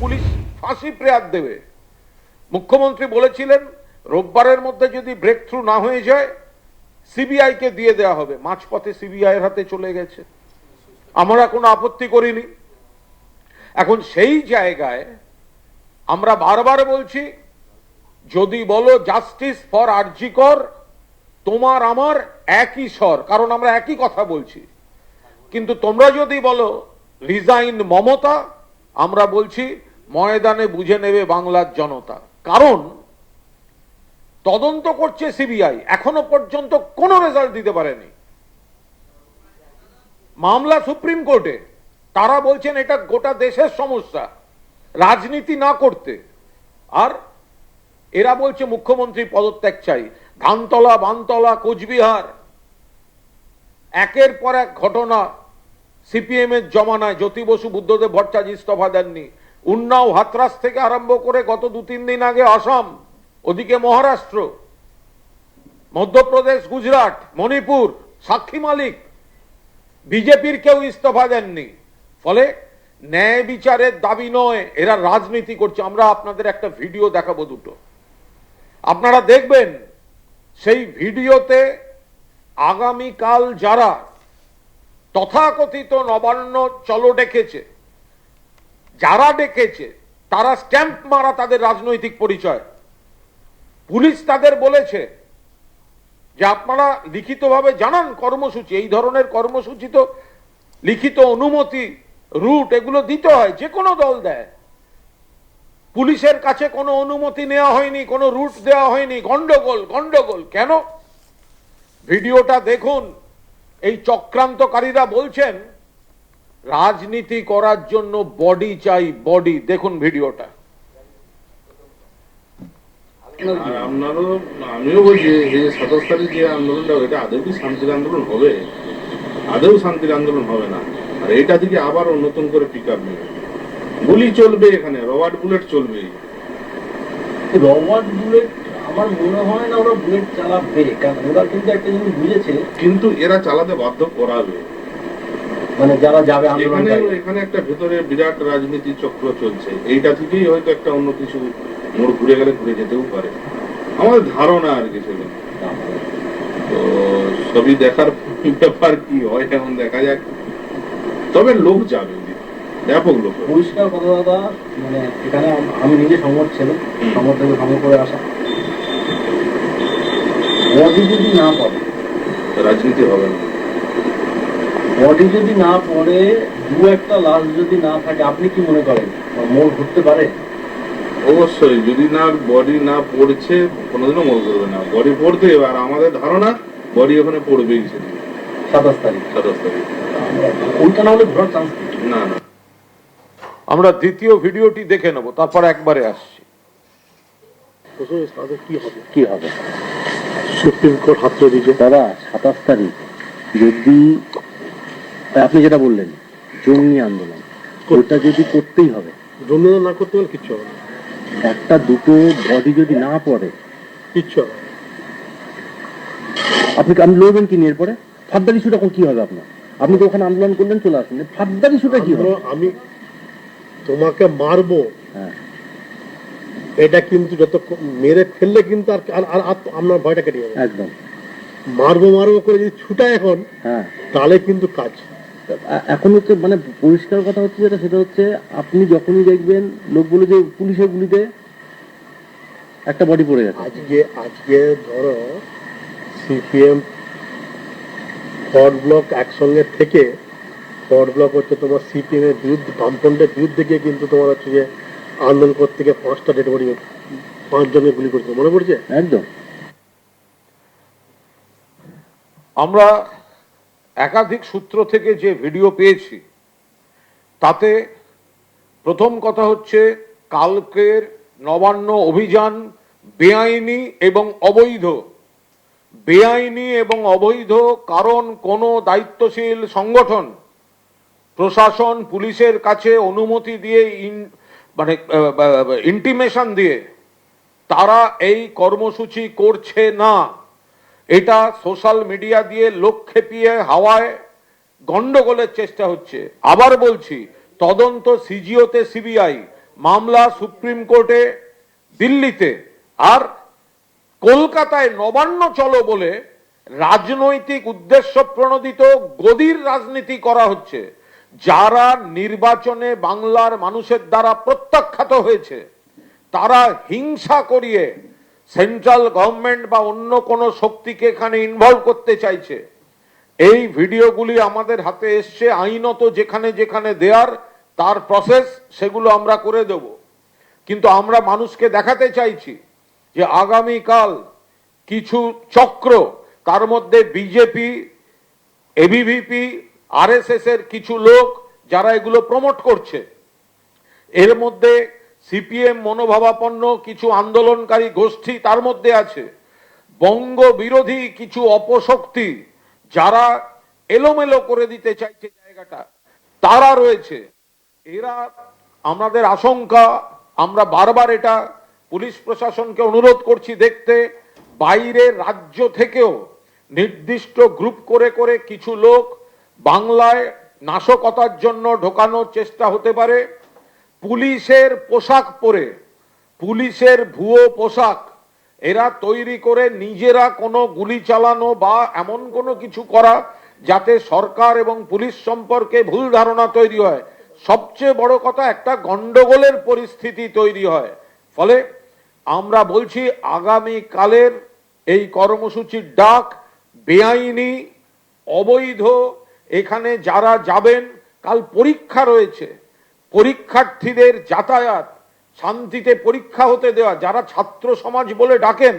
Police ফাঁসি prayer দেবে। মুখ্যমন্ত্রী বলেছিলেন, রোববারের মধ্যে যদি ব্রেক থ্রু না হয়ে যায় সিবিআই কে দিয়ে দেওয়া হবে। মাঝপথে সিবিআই এর হাতে চলে গেছে। আমরা কোনো আপত্তি করিনি। এখন সেই জায়গায় আমরা বারবার বলছি, যদি বলো জাস্টিস ফর আরজিকর তোমার আমার একই স্বর, কারণ আমরা একই কথা বলছি। কিন্তু তোমরা যদি বলো রিজাইন মমতা, আমরা বলছি ময়দানে বুঝে নেবে বাংলার জনতা। কারণ তদন্ত করছে সিবিআই। এখনও পর্যন্ত কোনো রেজাল্ট দিতে পারেনি। মামলা সুপ্রিম কোর্টে। তারা বলছেন এটা গোটা দেশের সমস্যা। রাজনীতি না করতে। আর এরা বলছে মুখ্যমন্ত্রী পদত্যাগ চাই। ধানতলা, বানতলা, কোচবিহার। একের পর এক ঘটনা সিপিএম এর জমানায়। জ্যোতি বসু বুদ্ধদেব ভট্টাচার্য ইস্তফা দেননি। উন্নাও হাতরাস থেকে আরম্ভ করে গত দু তিন দিন আগে অসম, ওদিকে মহারাষ্ট্র, মধ্যপ্রদেশ, গুজরাট, মণিপুর, সাক্ষী মালিক। বিজেপির কেউ ইস্তফা দেননি। ফলে ন্যায় বিচারের দাবি নয়, এরা রাজনীতি করছে। আমরা আপনাদের একটা ভিডিও দেখাবো দুটো। আপনারা দেখবেন, সেই ভিডিওতে আগামীকাল যারা তথাকথিত নবান্ন চলো ডেকেছে যারা ডেকেছে, তারা স্ট্যাম্প মারা তাদের রাজনৈতিক পরিচয়। পুলিশ তাদের বলেছে যে আপনারা লিখিতভাবে জানান কর্মসূচি, এই ধরনের কর্মসূচি তো লিখিত অনুমতি, রুট, এগুলো দিতে হয়, যে কোনো দল দেয়। পুলিশের কাছে কোনো অনুমতি নেওয়া হয়নি, কোনো রুট দেওয়া হয়নি, গন্ডগোল গন্ডগোল। কেন? ভিডিওটা দেখুন, এই চক্রান্তকারীরা বলছেন রাজনীতি করার জন্য বডি চাই বডি দেখুন ভিডিওটা। আর আপনারও আমিও বলছি যে সাতাশ তারিখ যে আন্দোলনটা এটা আদৌ কি শান্তির আন্দোলন হবে? আদৌ শান্তির আন্দোলন হবে না। আর এটা থেকে আবারও নতুন করে পিক আপ নেবে। গুলি চলবে এখানে রবার্ট বুলেট চলবে। রবার্ট বুলেট আমার মনে হয় না ওরা বুলেট চালাবে কারণ ওরা কিন্তু একটা জিনিস বুঝেছে। কিন্তু এরা চালাতে বাধ্য করাবে। মানে যারা যাবে এখানে এখানে একটা ভেতরে বিরাট রাজনীতি চক্র চলছে। এইটা থেকেই হয়তো একটা অন্য কিছু মোড় ঘুরে গেলে ঘুরে যেতেও পারে। আমার ধারণা আর কি সেগুলো তো সবই দেখার ব্যাপার কি হয় এখন দেখা যাক। তবে লোক যাবে ব্যাপক লোক পরিষ্কার কথা দাদা মানে এখানে আমি নিজে সমর ছিলাম। সমর থেকে সমর করে আসা। বডি যদি না পড়ে রাজনীতি হবে না। বডি যদি না পড়ে দু একটা লাশ যদি না থাকে আপনি কি মনে করেন? মোড় ঘুরতে পারে? অবশ্যই যদি না বডি না পড়ছে কোনোদিনও মনে করবে না। বডি পড়তে এবার আমাদের ধারণা বডি ওখানে পড়বেই সেদিন। সাতাশ তারিখ। সাতাশ তারিখ। আমরা- ওইটা না হলে ঘোরার চান্স না না। আমরা দ্বিতীয় ভিডিওটি দেখে নেব তারপর একবারে আসছি। কি হবে? কি হবে? সুপ্রিম কোর্ট হাত দিয়েছে। দাদা সাতাশ তারিখ যদি আপনি যেটা বললেন জঙ্গি আন্দোলন ওটা যদি করতেই হবে জন্য না করতে হলে কিচ্ছু হবে না। একটা দুটো বডি যদি না পড়ে কিচ্ছু হবে আপনি আপনি লড়বেন কি নিয়ে এরপরে? ফাদ্দার ইস্যুটা কি হবে আপনার? আপনি তো ওখানে আন্দোলন করলেন চলে আসলেন ফাদ্দার ইস্যুটা কি হবে? আমি তোমাকে মারবো। হ্যাঁ। এটা কিন্তু যত মেরে ফেললে কিন্তু আর আর- আপনার ভয়টা কেটে যাবে। একদম। মারবো মারবো করে যদি ছুটায় এখন হ্যাঁ। তাহলে কিন্তু কাজ। এখন হচ্ছে মানে পরিষ্কার কথা হচ্ছে যেটা সেটা হচ্ছে আপনি যখনই দেখবেন লোক বলে যে পুলিশের গুলিতে একটা বডি পড়ে গেছে। আজকে আজকে ধরো সিপিএম ফরওয়ার্ড ব্লক একসঙ্গে থেকে ফরওয়ার্ড ব্লক হচ্ছে তোমার সিপিএম এর বিরুদ্ধে বামফ্রন্টের বিরুদ্ধে গিয়ে কিন্তু তোমার হচ্ছে যে আন্দোলন করতে গিয়ে পাঁচটা ডেড বডি পাঁচজনকে গুলি করছে। মনে পড়ছে? একদম। আমরা একাধিক সূত্র থেকে যে ভিডিও পেয়েছি, তাতে প্রথম কথা হচ্ছে কালকের নবান্ন অভিযান বেআইনি এবং অবৈধ। বেআইনি এবং অবৈধ কারণ কোনো দায়িত্বশীল সংগঠন, প্রশাসন, পুলিশের কাছে অনুমতি দিয়ে ইন- মানে ইন্টিমেশন দিয়ে তারা এই কর্মসূচি করছে না। এটা সোশ্যাল মিডিয়া দিয়ে লোক খেপিয়ে হাওয়ায় গন্ডগোলের চেষ্টা হচ্ছে। আবার বলছি, তদন্ত সিজিওতে সিবিআই, মামলা সুপ্রিম কোর্টে, দিল্লিতে, আর কলকাতায় নবান্ন চলো বলে রাজনৈতিক উদ্দেশ্য প্রণোদিত গদির রাজনীতি করা হচ্ছে। যারা নির্বাচনে বাংলার মানুষের দ্বারা প্রত্যাখ্যাত হয়েছে, তারা হিংসা করিয়ে সেন্ট্রাল গভর্নমেন্ট বা অন্য কোনো শক্তিকে এখানে ইনভলভ করতে চাইছে। এই ভিডিওগুলি আমাদের হাতে এসছে, আইনত যেখানে যেখানে দেয়ার, তার প্রসেস সেগুলো আমরা করে দেব। কিন্তু আমরা মানুষকে দেখাতে চাইছি যে আগামীকাল কিছু চক্র, তার মধ্যে বিজেপি এবিভিপি আরএসএস এর কিছু লোক, যারা এগুলো প্রমোট করছে। এর মধ্যে সিপিএম মনোভাবাপন্ন কিছু আন্দোলনকারী গোষ্ঠী তার মধ্যে আছে। বঙ্গ বিরোধী কিছু অপশক্তি যারা এলোমেলো করে দিতে চাইছে জায়গাটা, তারা রয়েছে। এরা আমাদের আশঙ্কা, আমরা বারবার এটা পুলিশ প্রশাসনকে অনুরোধ করছি দেখতে, বাইরে রাজ্য থেকেও নির্দিষ্ট গ্রুপ করে করে কিছু লোক বাংলায় নাশকতার জন্য ঢোকানোর চেষ্টা হতে পারে। পুলিশের পোশাক পরে, পুলিশের ভুয়ো পোশাক, এরা তৈরি করে নিজেরা কোনো গুলি চালানো বা এমন কোনো কিছু করা যাতে সরকার এবং পুলিশ সম্পর্কে ভুল ধারণা তৈরি হয়। সবচেয়ে বড় কথা একটা গন্ডগোলের পরিস্থিতি তৈরি হয়। ফলে আমরা বলছি আগামী কালের এই কর্মসূচির ডাক বেআইনি, অবৈধ, এখানে যারা যাবেন, কাল পরীক্ষা রয়েছে। পরীক্ষার্থীদের যাতায়াত, শান্তিতে পরীক্ষা হতে দেওয়া, যারা ছাত্র সমাজ বলে ডাকেন,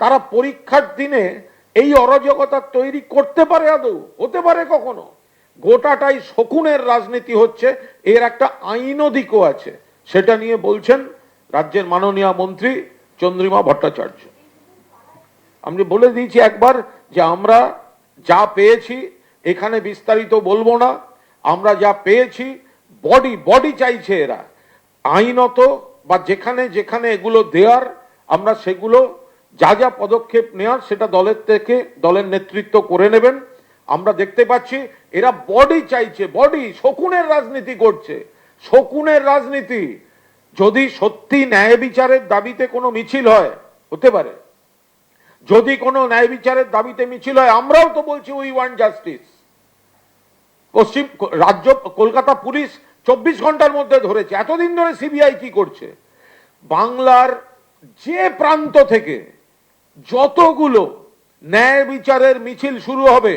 তারা পরীক্ষার দিনে এই অরাজকতা তৈরি করতে পারে আদৌ? হতে পারে কখনো? গোটাটাই শকুনের রাজনীতি হচ্ছে, এর একটা আইন দিকও আছে। সেটা নিয়ে বলছেন রাজ্যের মাননীয় মন্ত্রী চন্দ্রিমা ভট্টাচার্য। আমি বলে দিয়েছি একবার যে আমরা যা পেয়েছি, এখানে বিস্তারিত বলব না। আমরা যা পেয়েছি বডি বডি চাইছে এরা। আইনত বা যেখানে যেখানে এগুলো দেওয়ার আমরা সেগুলো যা যা পদক্ষেপ নেওয়ার সেটা দলের থেকে, দলের নেতৃত্ব করে নেবেন। আমরা দেখতে পাচ্ছি এরা বডি চাইছে, বডি, শকুনের রাজনীতি করছে। শকুনের রাজনীতি, যদি সত্যি ন্যায় বিচারের দাবিতে কোনো মিছিল হয়, হতে পারে। যদি কোনো ন্যায় বিচারের দাবিতে মিছিল হয়, আমরাও তো বলছি উই ওয়ান্ট জাস্টিস পশ্চিম, রাজ্য, কলকাতা পুলিশ চব্বিশ ঘণ্টার মধ্যে ধরেছে। এতদিন ধরে সিবিআই কি করছে? বাংলার যে প্রান্ত থেকে যতগুলো ন্যায় বিচারের মিছিল শুরু হবে,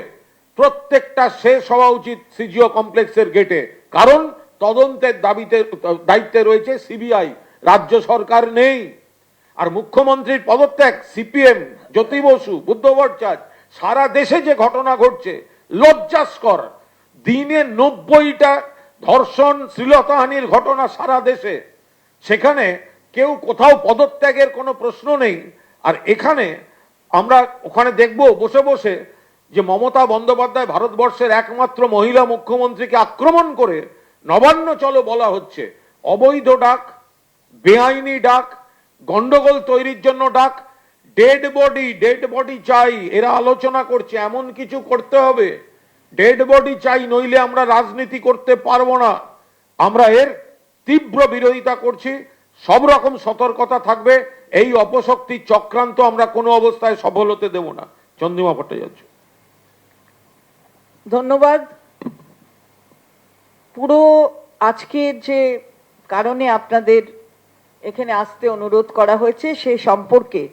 প্রত্যেকটা শেষ হওয়া উচিত সিজিও কমপ্লেক্সের গেটে। কারণ তদন্তের দাবিতে, দায়িত্বে রয়েছে সিবিআই। রাজ্য সরকার নেই। আর মুখ্যমন্ত্রীর পদত্যাগ, সিপিএম, জ্যোতি বসু বুদ্ধ ভট্টাচার্য সারা দেশে যে ঘটনা ঘটছে, লজ্জাস্কর। দিনে নব্বইটা ধর্ষণ, শ্লীলতাহানির ঘটনা সারা দেশে। সেখানে কেউ কোথাও পদত্যাগের কোনো প্রশ্ন নেই। আর এখানে আমরা ওখানে দেখব বসে বসে যে মমতা বন্দ্যোপাধ্যায় ভারতবর্ষের একমাত্র মহিলা মুখ্যমন্ত্রীকে আক্রমণ করে নবান্ন চলো বলা হচ্ছে। অবৈধ ডাক, বেআইনি ডাক, গন্ডগোল তৈরির জন্য ডাক, ডেড বডি ডেড বডি চাই, এরা আলোচনা করছে, এমন কিছু করতে হবে। ডেড বডি চাই, নইলে আমরা রাজনীতি করতে পারব না। আমরা এর তীব্র বিরোধিতা করছি, সব রকম সতর্কতা থাকবে, এই অপশক্তি চক্রান্ত আমরা কোনো অবস্থায় সফল হতে দেব না। চন্দ্রিমা ভট্টাচার্য। ধন্যবাদ। পুরো আজকের যে কারণে আপনাদের এখানে আসতে অনুরোধ করা হয়েছে, সে সম্পর্কে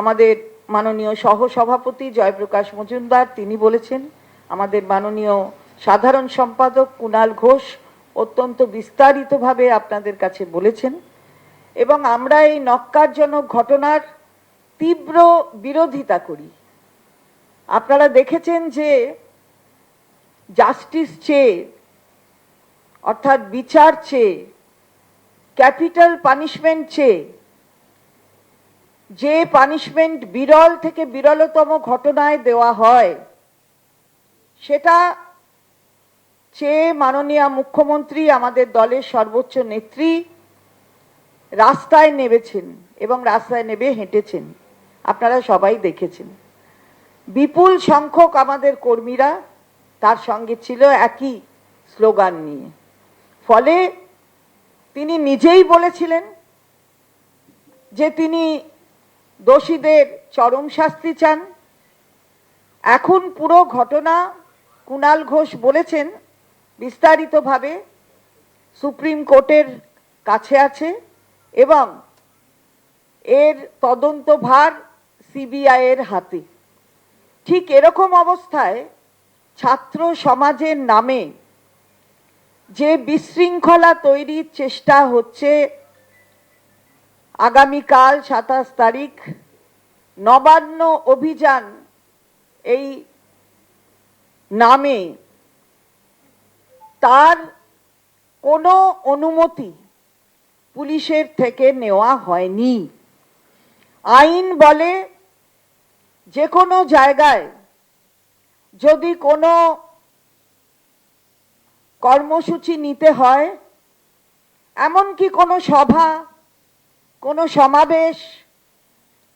আমাদের মাননীয় সহসভাপতি জয়প্রকাশ মজুমদার, তিনি বলেছেন আমাদের মাননীয় সাধারণ সম্পাদক কুণাল ঘোষ অত্যন্ত বিস্তারিতভাবে আপনাদের কাছে বলেছেন এবং আমরা এই নক্কারজনক ঘটনার তীব্র বিরোধিতা করি। আপনারা দেখেছেন যে জাস্টিস চেয়ে অর্থাৎ বিচার চেয়ে ক্যাপিটাল পানিশমেন্ট চেয়ে যে পানিশমেন্ট বিরল থেকে বিরলতম ঘটনায় দেওয়া হয় সেটা চেয়ে মাননীয় মুখ্যমন্ত্রী, আমাদের দলের সর্বোচ্চ নেত্রী রাস্তায় নেমেছেন এবং রাস্তায় নেমে হেঁটেছেন। আপনারা সবাই দেখেছেন। বিপুল সংখ্যক আমাদের কর্মীরা তার সঙ্গে ছিল একই স্লোগান নিয়ে। ফলে তিনি নিজেই বলেছিলেন যে তিনি দোষীদের চরম শাস্তি চান। এখন পুরো ঘটনা কুণাল ঘোষ বলেছেন, বিস্তারিতভাবে সুপ্রিম কোর্টের কাছে আছে এবং এর তদন্ত ভার সিবিআই এর হাতে। ঠিক এরকম অবস্থায় ছাত্র সমাজের নামে যে বিশৃঙ্খলা তৈরির চেষ্টা হচ্ছে, আগামীকাল সাতাশ তারিখ, নবান্ন অভিযান এই নামে তার কোনো অনুমতি পুলিশের থেকে নেওয়া হয়নি। আইন বলে যে কোনো জায়গায় যদি কোনো কর্মসূচি নিতে হয়, এমনকি কোনো সভা, কোনো সমাবেশ,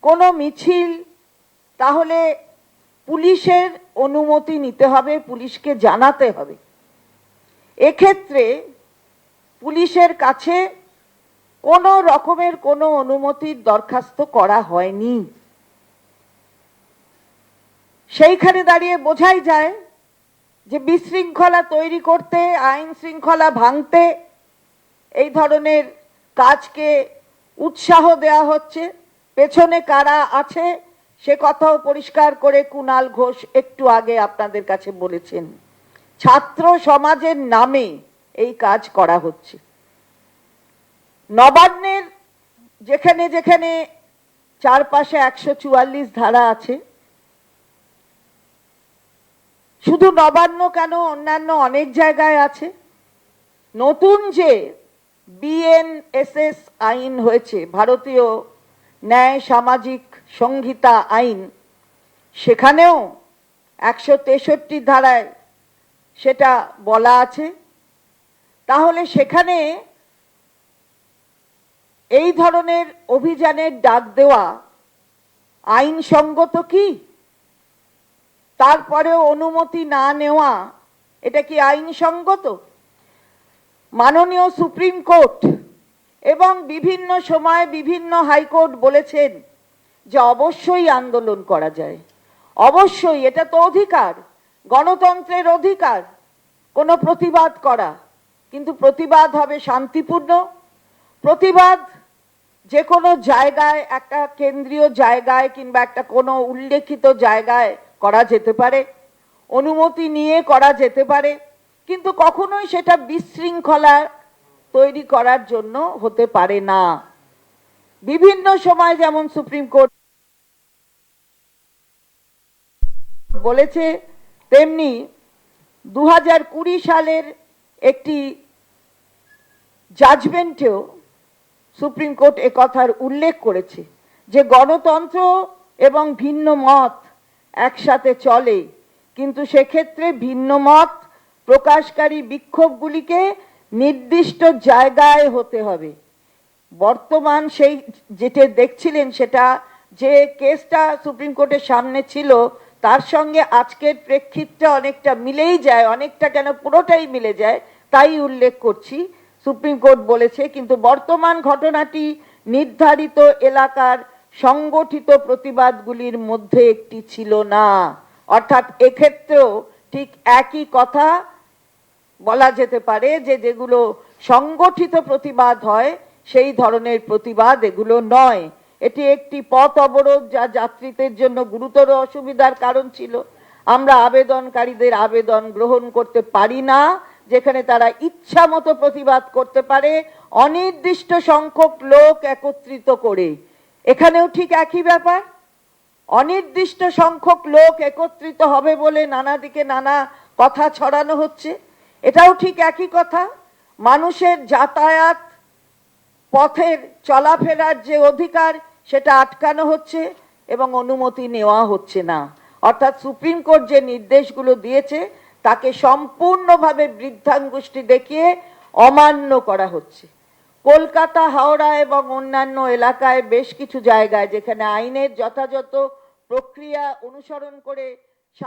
কোনো মিছিল, তাহলে পুলিশের অনুমতি নিতে হবে, পুলিশকে জানাতে হবে। এক্ষেত্রে পুলিশের কাছে কোনো রকমের কোনো অনুমতির দরখাস্ত করা হয়নি। সেইখানে দাঁড়িয়ে বোঝাই যায় যে বিশৃঙ্খলা তৈরি করতে, আইন শৃঙ্খলা ভাঙতে এই ধরনের কাজকে উৎসাহ দেওয়া হচ্ছে। পেছনে কারা আছে সে কথাও পরিষ্কার করে কুণাল ঘোষ একটু আগে আপনাদের কাছে বলেছেন, ছাত্র সমাজের নামে এই কাজ করা হচ্ছে। নবান্নের যেখানে যেখানে চারপাশে একশো চুয়াল্লিশ ধারা আছে, শুধু নবান্ন কেন, অন্যান্য অনেক জায়গায় আছে। নতুন যে বিএনএসএস আইন হয়েছে, ভারতীয় ন্যায় সামাজিক সংহিতা আইন, সেখানেও একশো তেষট্টি ধারায় সেটা বলা আছে। তাহলে সেখানে এই ধরনের অভিযানের ডাক দেওয়া আইনসঙ্গত কি? তারপরেও অনুমতি না নেওয়া, এটা কি আইনসঙ্গত? মাননীয় সুপ্রিম কোর্ট এবং বিভিন্ন সময় বিভিন্ন হাইকোর্ট বলেছেন যে অবশ্যই আন্দোলন করা যায়। অবশ্যই এটা তো অধিকার, গণতন্ত্রের অধিকার, কোনো প্রতিবাদ করা। কিন্তু প্রতিবাদ হবে শান্তিপূর্ণ। প্রতিবাদ যে কোনো জায়গায়, একটা কেন্দ্রীয় জায়গায় কিংবা একটা কোনো উল্লেখিত জায়গায় করা যেতে পারে, অনুমতি নিয়ে করা যেতে পারে, কিন্তু কখনোই সেটা বিশৃঙ্খলা তৈরি করার জন্য হতে পারে না। বিভিন্ন সময় যেমন সুপ্রিম কোর্ট বলেছে, তেমনি দু হাজার কুড়ি সালের একটি জাজমেন্টেও সুপ্রিম কোর্ট একথার উল্লেখ করেছে যে গণতন্ত্র এবং ভিন্ন মত একসাথে চলে, কিন্তু সেক্ষেত্রে ভিন্ন মত প্রকাশকারী বিক্ষোভগুলিকে নির্দিষ্ট জায়গায় হতে হবে। বর্তমান সেই যেটা দেখছিলেন সেটা যে কেসটা সুপ্রিম কোর্টের সামনে ছিল তার সঙ্গে আজকের প্রেক্ষিতটা অনেকটা মিলেই যায়, অনেকটা কেন পুরোটাই মিলে যায়, তাই উল্লেখ করছি। সুপ্রিম কোর্ট বলেছে, কিন্তু বর্তমান ঘটনাটি নির্ধারিত এলাকার সংগঠিত প্রতিবাদগুলির মধ্যে একটি ছিল না। অর্থাৎ এক্ষেত্রেও ঠিক একই কথা বলা যেতে পারে যে যেগুলো সংগঠিত প্রতিবাদ হয়, সেই ধরনের প্রতিবাদ এগুলো নয়। এটি একটি পথ অবরোধ যা যাত্রীদের জন্য গুরুতর অসুবিধার কারণ ছিল। আমরা আবেদনকারীদের আবেদন গ্রহণ করতে পারি না, যেখানে তারা ইচ্ছা মতো প্রতিবাদ করতে পারে, অনির্দিষ্ট সংখ্যক লোক একত্রিত করে। এখানেও ঠিক একই ব্যাপার। অনির্দিষ্ট সংখ্যক লোক একত্রিত হবে বলে নানা দিকে নানা কথা ছড়ানো হচ্ছে। এটাও ঠিক একই কথা। মানুষের যাতায়াত, পথের চলাফেরার যে অধিকার সেটা আটকানো হচ্ছে এবং অনুমতি নেওয়া হচ্ছে না। অর্থাৎ সুপ্রিম কোর্ট যে নির্দেশগুলো দিয়েছে, তাকে সম্পূর্ণভাবে বৃদ্ধাঙ্গুষ্টি দেখিয়ে অমান্য করা হচ্ছে। কলকাতা, হাওড়া এবং অন্যান্য এলাকায় বেশ কিছু জায়গায় যেখানে আইনের যথাযথ প্রক্রিয়া অনুসরণ করে